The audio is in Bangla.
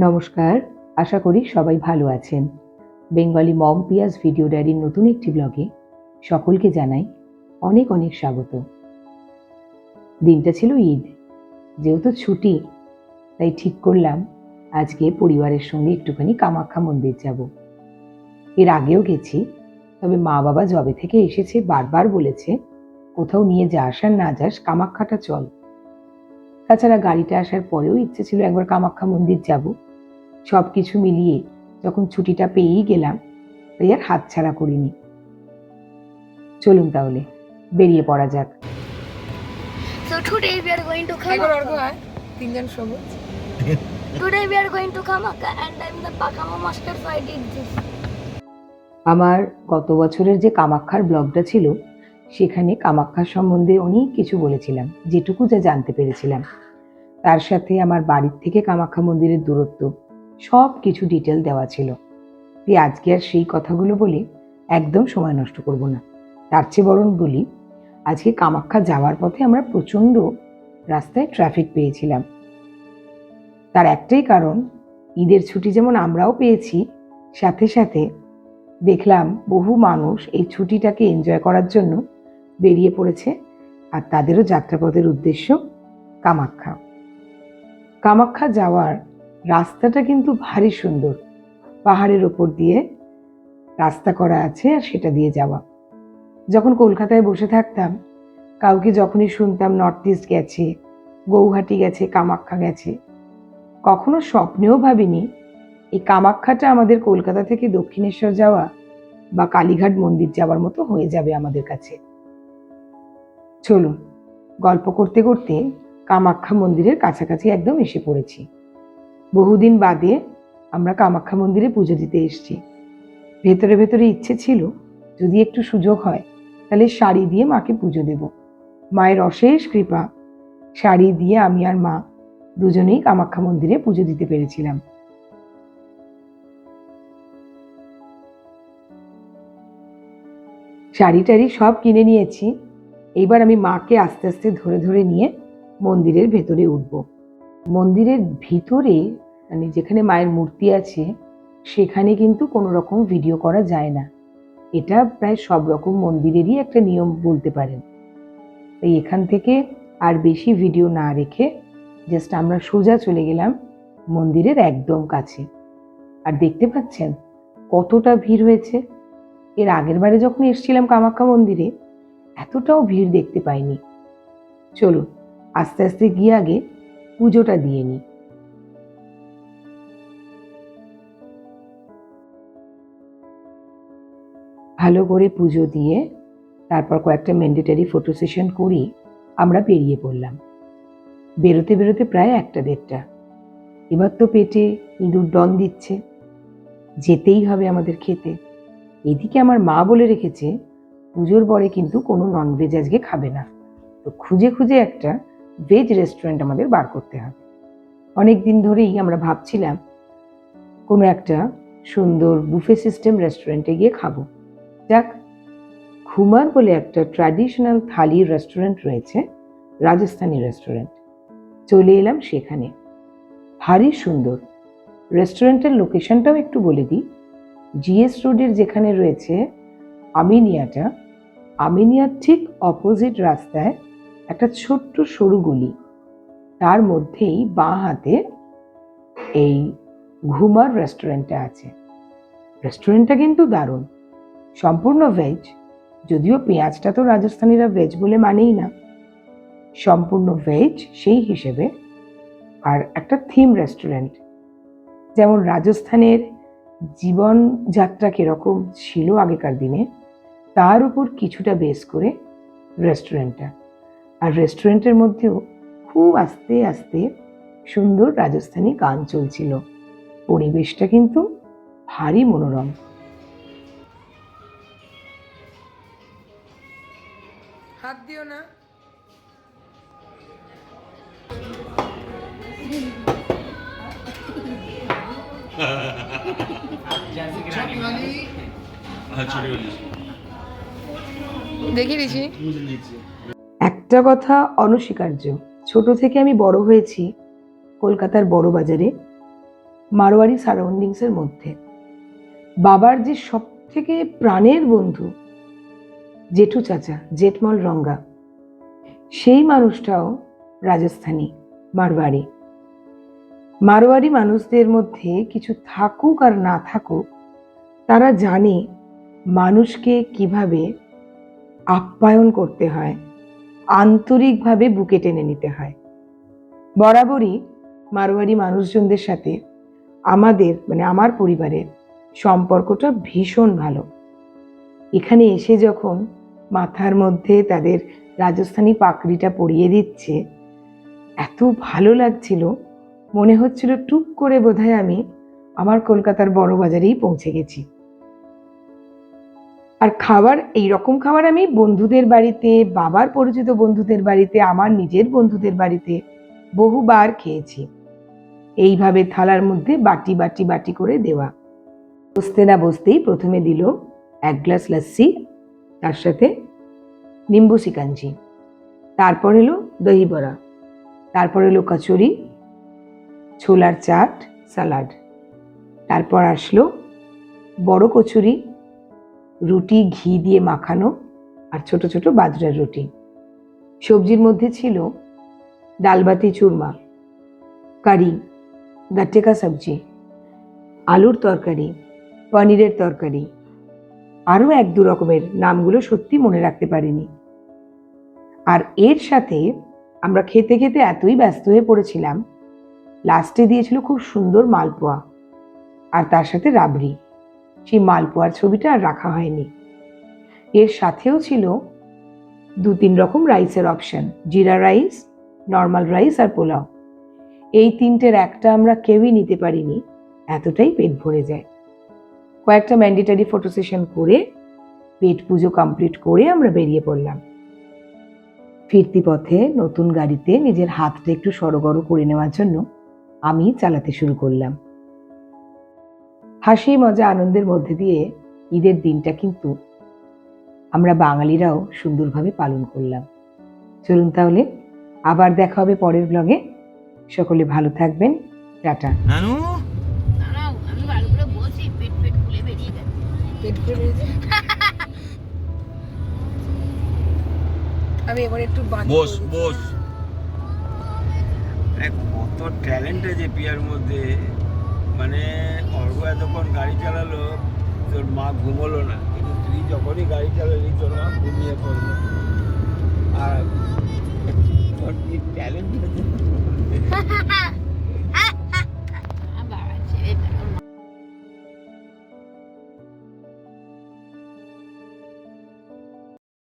নমস্কার, আশা করি সবাই ভালো আছেন। বেঙ্গলি মম পিয়াস ভিডিও ডায়েরির নতুন একটি ব্লগে সকলকে জানাই অনেক অনেক স্বাগত। দিনটা ছিল ঈদ, যেহেতু ছুটি, তাই ঠিক করলাম আজকে পরিবারের সঙ্গে একটুখানি কামাখ্যা মন্দির যাব। এর আগেও গেছি, তবে মা বাবা জবে থেকে এসেছে বারবার বলেছে, কোথাও নিয়ে যাস আর না যাস কামাখ্যাটা চল। তাছাড়া গাড়িটা আসার পরেও ইচ্ছে ছিল একবার কামাখ্যা মন্দির যাব। সব কিছু মিলিয়ে যখন ছুটিটা পেয়েই গেলাম তাই আর হাতছাড়া করিনি চলুন তাহলে বেরিয়ে পড়া যাক So today we are going to একবার অর্ঘ Kamakka. আয় তিনজন সবুজ Today we are going to Kamakka and I'm the Pakama master so I did this. আমার গত বছরের যে কামাক্ষার ব্লগটা ছিল সেখানে কামাখ্যার সম্বন্ধে অনেক কিছু বলেছিলাম যেটুকু যা জানতে পেরেছিলাম তার সাথে আমার বাড়ির থেকে কামাখ্যা মন্দিরের দূরত্ব সব কিছু ডিটেল দেওয়া ছিল। তাই আজকে আর সেই কথাগুলো বলে একদম সময় নষ্ট করব না। তার চেয়ে বরং বলি, আজকে কামাখ্যা যাওয়ার পথে আমরা প্রচণ্ড রাস্তায় ট্রাফিক পেয়েছিলাম। তার একটাই কারণ, ঈদের ছুটি যেমন আমরাও পেয়েছি, সাথে সাথে দেখলাম বহু মানুষ এই ছুটিটাকে এনজয় করার জন্য বেরিয়ে পড়েছে আর তাদেরও যাত্রাপথের উদ্দেশ্য কামাখ্যা। কামাখ্যা যাওয়ার রাস্তাটা কিন্তু ভারী সুন্দর। পাহাড়ের ওপর দিয়ে রাস্তা করা আছে আর সেটা দিয়ে যাওয়া। যখন কলকাতায় বসে থাকতাম, কাউকে যখনই শুনতাম নর্থ ইস্ট গেছে, গৌহাটি গেছে কামাখ্যা গেছে। কখনো স্বপ্নেও ভাবিনি, এই কামাখ্যাটা আমাদের কলকাতা থেকে দক্ষিণেশ্বর যাওয়া বা কালীঘাট মন্দির যাওয়ার মতো হয়ে যাবে আমাদের কাছে। চলুন, গল্প করতে করতে কামাখ্যা মন্দিরের কাছাকাছি একদম এসে পড়েছি। বহুদিন বাদে আমরা কামাখ্যা মন্দিরে পুজো দিতে এসেছি। ভেতরে ভেতরে ইচ্ছে ছিল, যদি একটু সুযোগ হয়, তাহলে শাড়ি দিয়ে মাকে পুজো দেব। মায়ের অশেষ কৃপা, শাড়ি দিয়ে আমি আর মা দুজনেই কামাখ্যা মন্দিরে পুজো দিতে পেরেছিলাম। শাড়ি টাড়ি সব কিনে নিয়েছি, এইবার আমি মাকে আস্তে আস্তে ধরে ধরে নিয়ে মন্দিরের ভেতরে উঠব। মন্দিরের ভিতরে মানে যেখানে মায়ের মূর্তি আছে, সেখানে কিন্তু কোনো রকম ভিডিও করা যায় না। এটা প্রায় সব রকম মন্দিরেরই একটা নিয়ম বলতে পারেন। তাই এখান থেকে আর বেশি ভিডিও না রেখে জাস্ট আমরা সোজা চলে গেলাম মন্দিরের একদম কাছে। আর দেখতে পাচ্ছেন কতটা ভিড় হয়েছে। এর আগের বারে যখন এসেছিলাম কামাখ্যা মন্দিরে, এতটাও ভিড় দেখতে পাইনি। চলুন, আস্তে আস্তে গিয়ে আগে পুজোটা দিয়ে নিই ভালো করে পুজো দিয়ে তারপর কয়েকটা ম্যান্ডেটারি ফটো সেশন করি, আমরা বেরিয়ে পড়লাম। বেরোতে বেরোতে প্রায় একটা দেড়টা। এবার তো পেটে ইঁদুর ডন দিচ্ছে। যেতেই হবে আমাদের খেতে। এদিকে আমার মা বলে রেখেছে, পুজোর পরে কিন্তু কোনো ননভেজ আজকে খাবে না। তো খুঁজে খুঁজে একটা ভেজ রেস্টুরেন্ট আমাদের বার করতে হবে। অনেক দিন ধরেই আমরা ভাবছিলাম, কোনো একটা সুন্দর বুফে সিস্টেম রেস্টুরেন্টে গিয়ে খাব। যাক খুমার বলে একটা ট্র্যাডিশনাল থালি রেস্টুরেন্ট রয়েছে, রাজস্থানি রেস্টুরেন্ট চলে এলাম সেখানে। ভারী সুন্দর। রেস্টুরেন্টের লোকেশনটাও একটু বলে দিই। জিএস রোডের যেখানে রয়েছে, আমিনিয়াটা, আমিনিয়ার ঠিক অপোজিট রাস্তায় একটা ছোট্ট সরু গলি। তার মধ্যেই বাঁ হাতে এই ঘুমার রেস্টুরেন্টটা আছে। রেস্টুরেন্টটা কিন্তু দারুণ। সম্পূর্ণ ভেজ যদিও পেঁয়াজটা তো রাজস্থানীরা ভেজ বলে মানেই না। সম্পূর্ণ ভেজ সেই হিসেবে। আর একটা থিম রেস্টুরেন্ট যেমন রাজস্থানের জীবনযাত্রা কীরকম ছিল আগেকার দিনে, তার উপর কিছুটা বেস করে রেস্টুরেন্টটা আর রেস্টুরেন্টের মধ্যেও খুব আস্তে আস্তে সুন্দর রাজস্থানী গান চলছিল। পরিবেশটা কিন্তু ভারী মনোরম। হাত দিও না। দেখিয়ে দিছি। একটা কথা অনস্বীকার্য। ছোট থেকে আমি বড় হয়েছি কলকাতার বড় বাজারে, মারোয়ারি সারাউন্ডিংসের মধ্যে। বাবার যে সব থেকে প্রাণের বন্ধু জেঠু চাচা, জেঠমল রঙ্গা, সেই মানুষটাও রাজস্থানী, মারোয়ারি। মারোয়ারি মানুষদের মধ্যে কিছু থাকুক আর না থাকুক, তারা জানে মানুষকে কীভাবে আপ্যায়ন করতে হয়। আন্তরিকভাবে বুকে টেনে নিতে হয়। বরাবরই মারোয়ারি মানুষজনদের সাথে আমাদের মানে আমার পরিবারের সম্পর্কটা ভীষণ ভালো। এখানে এসে যখন মাথার মধ্যে তাদের রাজস্থানী পাকড়িটা পরিয়ে দিচ্ছে, এত ভালো লাগছিল। মনে হচ্ছিল টুক করে বোধহয় আমি আমার কলকাতার বড় বাজারেই পৌঁছে গেছি। আর খাবার এই রকম খাবার আমি বন্ধুদের বাড়িতে, বাবার পরিচিত বন্ধুদের বাড়িতে, আমার নিজের বন্ধুদের বাড়িতে বহুবার খেয়েছি। এইভাবে থালার মধ্যে বাটি বাটি বাটি করে দেওয়া। বসতে না বসতেই প্রথমে দিল এক গ্লাস লস্যি তার সাথে নিম্বু শিকাঞ্জি। তারপর এলো দহি বড়া। তারপর এলো কচুরি, ছোলার চাট, সালাড। তারপর আসলো বড় কচুরি রুটি ঘি দিয়ে মাখানো আর ছোট ছোট বাজরার রুটি। সবজির মধ্যে ছিল ডালবাতি চুরমা, কারি গাট্টে কা সবজি, আলুর তরকারি, পনিরের তরকারি। আরও এক দু রকমের নামগুলো সত্যি মনে রাখতে পারিনি। আর এর সাথে আমরা খেতে খেতে এতই ব্যস্ত হয়ে পড়েছিলাম, লাস্টে দিয়েছিল খুব সুন্দর মালপোয়া আর তার সাথে রাবড়ি। সেই মালপোয়ার ছবিটা আর রাখা হয়নি। এর সাথেও ছিল দু তিন রকম রাইসের option, jeera rice, normal rice আর পোলাও। এই তিনটের একটা আমরা কেউই নিতে পারিনি, এতটাই পেট ভরে যায়। কয়েকটা ম্যান্ডেটারি ফটো সেশন করে, পেট পুজো কমপ্লিট করে আমরা বেরিয়ে পড়লাম। ফিরতি পথে নতুন গাড়িতে নিজের হাতটা একটু সড়গড় করে নেওয়ার জন্য আমি চালাতে শুরু করলাম। হাসি মজা আনন্দের মধ্যে দিয়ে ঈদের দিনটা কিন্তু আমরা বাঙালিরাও সুন্দরভাবে পালন করলাম। চলুন তাহলে আবার দেখা হবে পরের ব্লগে সকলে ভালো থাকবেন। টাটা। নানু? আমি ভালো করে বসি পেট পেট খুলে বেরিয়ে গেছে। পেট করে বেরিয়েছে। আমি এবার একটু বস বস। কত ট্যালেন্ট আছে পিয়ার মধ্যে। মানে অর্ঘ এতক্ষণ গাড়ি চালালো, তোর মা ঘুমলো না। কিন্তু তুই যখনই গাড়ি চালালি, তোর মা ঘুমিয়ে পড়ল। আর ট্যালেন্ট